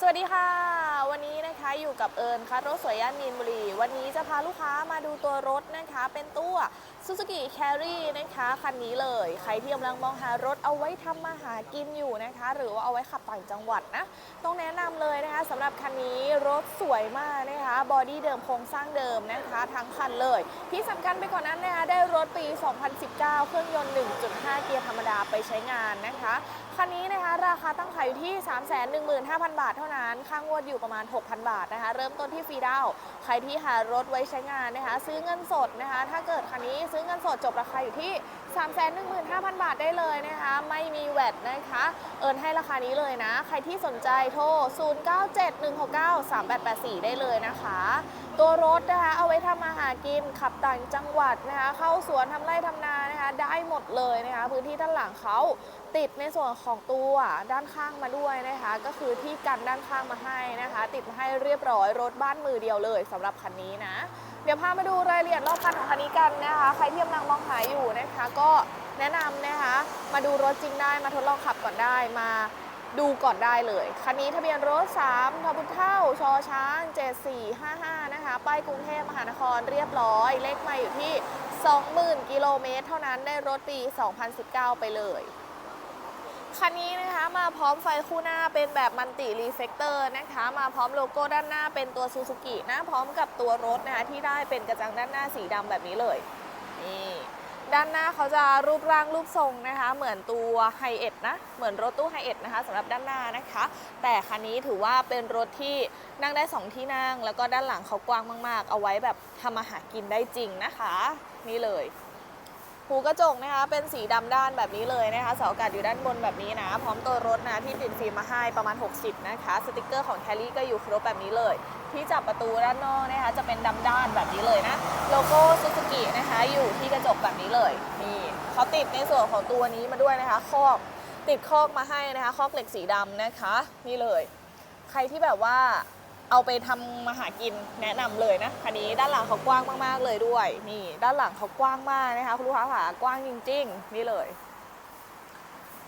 สวัสดีค่ะ วันนี้นะคะอยู่กับเอิญค่ะรถสวยย่านมีนบุรี วันนี้จะพาลูกค้ามาดูตัวรถนะคะ เป็นตัว Suzuki Carry นะคะคันนี้เลย ใครที่กำลังมองหารถเอาไว้ทำมาหากินอยู่นะคะ หรือว่าเอาไว้ขับต่างจังหวัดนะ ต้องแนะนำเลยนะคะสำหรับคันนี้รถสวยมากนะคะบอดี้เดิมโครงสร้างเดิมนะคะ ทั้งคันเลย ที่สำคัญไปกว่อนนั้นนะคะได้รถปี 2019 เครื่องยนต์ 1.5 เกียร์ธรรมดาไปใช้งานนะคะคันนี้นะคะราคาตั้งขายอยู่ที่ 315,000 บาทเท่านั้น ค่างวดอยู่ประมาณ 6,000 บาทนะคะ เริ่มต้นที่ฟรีดาวใครที่หารถไว้ใช้งานนะคะ ซื้อเงินสดนะคะ ถ้าเกิดคันนี้ซื้อเงินสดจบราคาอยู่ที่ 315,000 บาทได้เลยนะคะ ไม่มีแวดนะคะ เอินให้ราคานี้เลยนะ ใครที่สนใจโทร 0971693884 ได้เลยนะคะ ตัวรถนะคะ เอาไว้ทำมาหากิน ขับต่างจังหวัดนะคะ เข้าสวนทำไร่ทำนานะคะ ได้หมดเลยนะคะ พื้นที่ด้านหลังเขาติดในส่วนของตัวด้านข้างมาด้วยนะคะ ก็คือที่กันด้านข้างมาให้นะคะ ติดมาให้เรียบร้อยรถบ้านมือเดียวเลยสำหรับคันนี้นะ เดี๋ยวพามาดูรายละเอียดรอบคันของคันนี้กันนะคะ ใครที่กำลังมองหาอยู่นะคะ ก็แนะนำนะคะ มาดูรถจริงได้มาทดลองขับก่อนได้มาดูก่อนได้เลย คันนี้ทะเบียนรถ3ทบุเท่าชอช้าง 7455 นะคะ ป้ายกรุงเทพมหานครเรียบร้อย เลขไม่อยู่ที่ 20,000 กิโลเมตร เท่านั้นได้รถปี 2019 ไปเลย คันนี้นะคะมาพร้อมไฟคู่หน้าเป็นแบบมันติรีเฟกเตอร์นะคะ มาพร้อมโลโก้ด้านหน้าเป็นตัวซูซูกินะพร้อมกับตัวรถนะคะที่ได้เป็นกระจังด้านหน้าสีดำแบบนี้เลยนี่ด้านหน้าเขาจะรูปร่างรูปทรงนะคะ เหมือนตัวไฮเอ็ดนะ เหมือนรถตู้ไฮเอ็ดนะคะสำหรับด้านหน้านะคะ แต่คันนี้ถือว่าเป็นรถที่นั่งได้ 2 ที่นั่ง แล้วก็ด้านหลังเขากว้างมาก ๆ เอาไว้แบบทำมาหากินได้จริงนะคะ นี่เลย หูกระจกนะคะ เป็นสีดำด้านแบบนี้เลยนะคะเสาอากาศอยู่ด้านบนแบบนี้นะ พร้อมตัวรถนะที่ติดฟิล์มมาให้ประมาณ 60 นะคะ สติกเกอร์ของแคลรี่ก็อยู่ครบแบบนี้เลย ที่จับประตูด้านนอกนะคะจะเป็นดำด้านแบบนี้เลยนะ โลโก้ซูซูกินะคะอยู่ที่กระจกแบบนี้เลย นี่เขาติดในส่วนของตัวนี้มาด้วยนะคะ คอกติดคอกมาให้นะคะ คอกเหล็กสีดำนะคะ นี่เลย ใครที่แบบว่า เอาไปทำมาหากินแนะนำเลยนะคันนี้ด้านหลังเขากว้างมากๆเลยด้วย นี่ ด้านหลังเขากว้างมากนะคะคุณลูกค้าค่ะกว้างจริง ๆ นี่เลย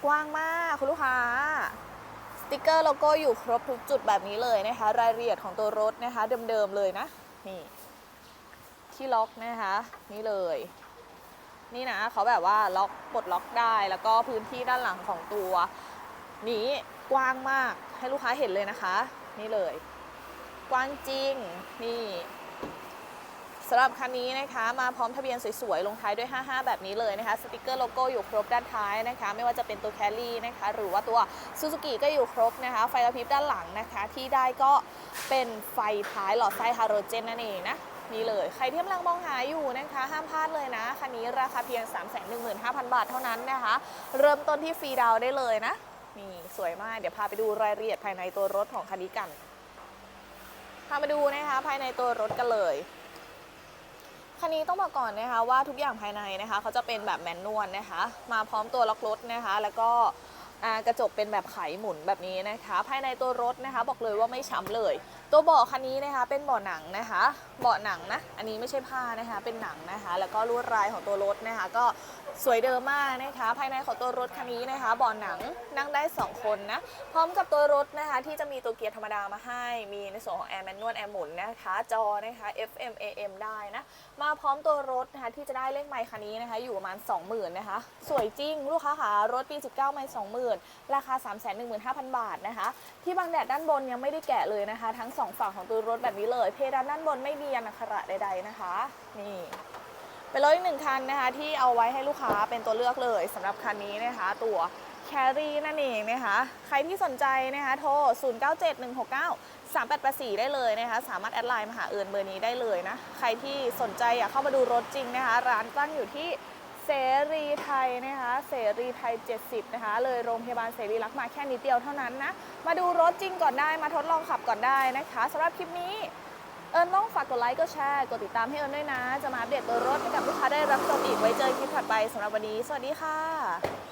กว้างมากคุณลูกค้าสติกเกอร์โลโก้อยู่ครบทุกจุดแบบนี้เลยนะคะ รายละเอียดของตัวรถนะคะ เดิมๆเลยนะนี่ที่ล็อกนะคะ นี่เลย นี่นะเขาแบบว่าล็อกปลดล็อกได้แล้วก็พื้นที่ด้านหลังของตัว นี้กว้างมากให้ลูกค้าเห็นเลยนะคะ นี่เลย กว้างจริง นี่สำหรับคันนี้นะคะมาพร้อมทะเบียนสวยๆ ลงท้ายด้วย 55 แบบนี้เลยนะคะ สติกเกอร์โลโก้อยู่ครบด้านท้ายนะคะ ไม่ว่าจะเป็นตัวแคลรี่นะคะ หรือว่าตัวซูซูกิก็อยู่ครบนะคะ ไฟกระพริบด้านหลังนะคะ ที่ได้ก็เป็นไฟท้ายหลอดไฟฮาโลเจนนั่นเองนะนี่เลย ใครที่กำลังมองหาอยู่นะคะ ห้ามพลาดเลยนะ คันนี้ราคาเพียง 315,000 บาทเท่านั้นนะคะ เริ่มต้นที่ฟรีดาวได้เลยนะ นี่สวยมาก เดี๋ยวพาไปดูรายละเอียดภายในตัวรถของคันนี้กัน พามาดูนะคะภายในตัวรถกันเลยคันนี้ต้องบอกก่อนนะคะว่าทุกอย่างภายในนะคะเขาจะเป็นแบบแมนนวลนะคะ มาพร้อมตัวล็อกรถนะคะ แล้วก็กระจกเป็นแบบไขหมุนแบบนี้นะคะ ภายในตัวรถนะคะ บอกเลยว่าไม่ช้ำเลย ตัวเบาะคันนี้นะคะเป็นเบาะหนังนะคะเบาะหนังนะอันนี้ไม่ใช่ผ้านะคะเป็นหนังนะคะ แล้วก็ลวดลายของตัวรถนะคะ ก็สวยเดิมมากนะคะ ภายในของตัวรถคันนี้นะคะเบาะหนังนั่งได้ 2 คนนะพร้อมกับตัวรถนะคะ ที่จะมีตัวเกียร์ธรรมดามาให้ มีในส่วนของแอร์แมนนวลแอร์หมุนนะคะจอนะคะ FM AM ได้นะมาพร้อมตัวรถนะคะที่จะได้เลขไมค์คันนี้นะคะ อยู่ประมาณ 20,000นะคะ สวยจริงลูกค้าค่ะรถปี 19 ไมค์20,000 ราคา 315,000 บาทนะคะ ที่บังแดดด้านบนยังไม่ได้แกะเลยนะคะ ทั้งสองฝั่งของตัวรถแบบนี้เลย เพดานด้านบนไม่มียานอักขระใด ๆนะคะ นี่เป็นรถอีกหนึ่งคันนะคะที่เอาไว้ให้ลูกค้าเป็นตัวเลือกเลยสำหรับคันนี้นะคะ ตัวแครี่นั่นเองนะคะ ใครที่สนใจนะคะโทร 097169 3884 ได้เลยนะคะ สามารถแอดไลน์มาหาเอิญเบอร์นี้ได้เลยนะ ใครที่สนใจอยากเข้ามาดูรถจริงนะคะ ร้านตั้งอยู่ที่ เสรีไทยนะคะ เสรีไทย 70 นะคะ เลยโรงพยาบาลเสรีรักมาแค่นิดเดียวเท่านั้นนะ มาดูรถจริงก่อนได้ มาทดลองขับก่อนได้นะคะสำหรับคลิปนี้ เอิญต้องฝากกดไลค์ กดแชร์ กดติดตามให้เอิญด้วยนะ จะมาอัปเดตตัวรถให้กับลูกค้าได้รับชมอีก ไว้เจอคลิปถัดไปสำหรับวันนี้ สวัสดีค่ะ